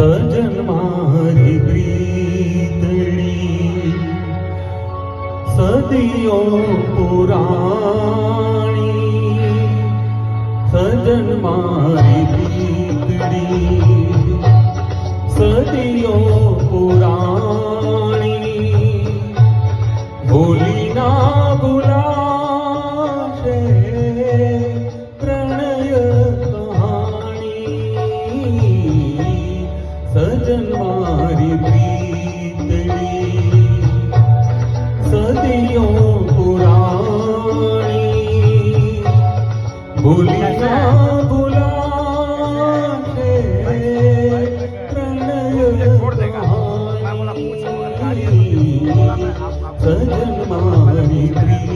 સજન મારી પ્રીતણી સદીઓ પુરાણી સજન મારી પ્રીતણી સજન મારી પ્રીતની સદીઓ પુરાણી ભૂલી ના ભૂલા સજન મારી પ્રીત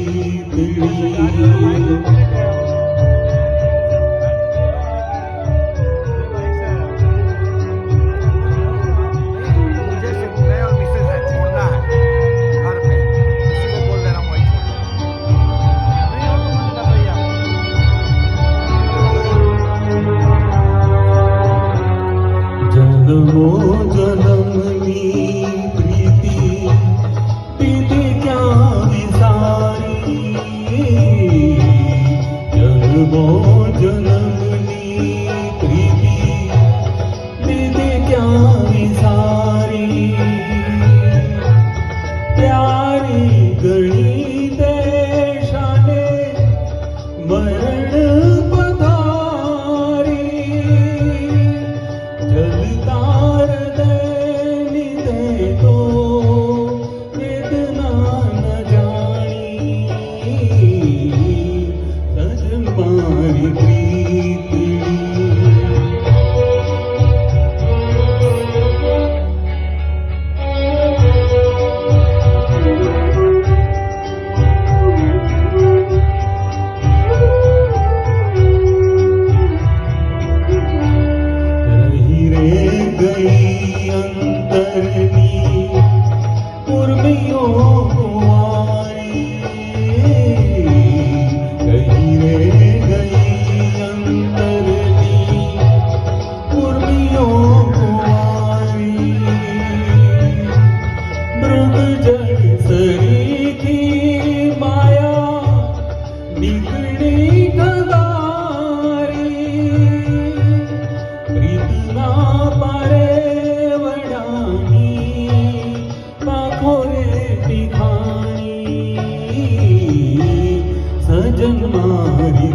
मारी ी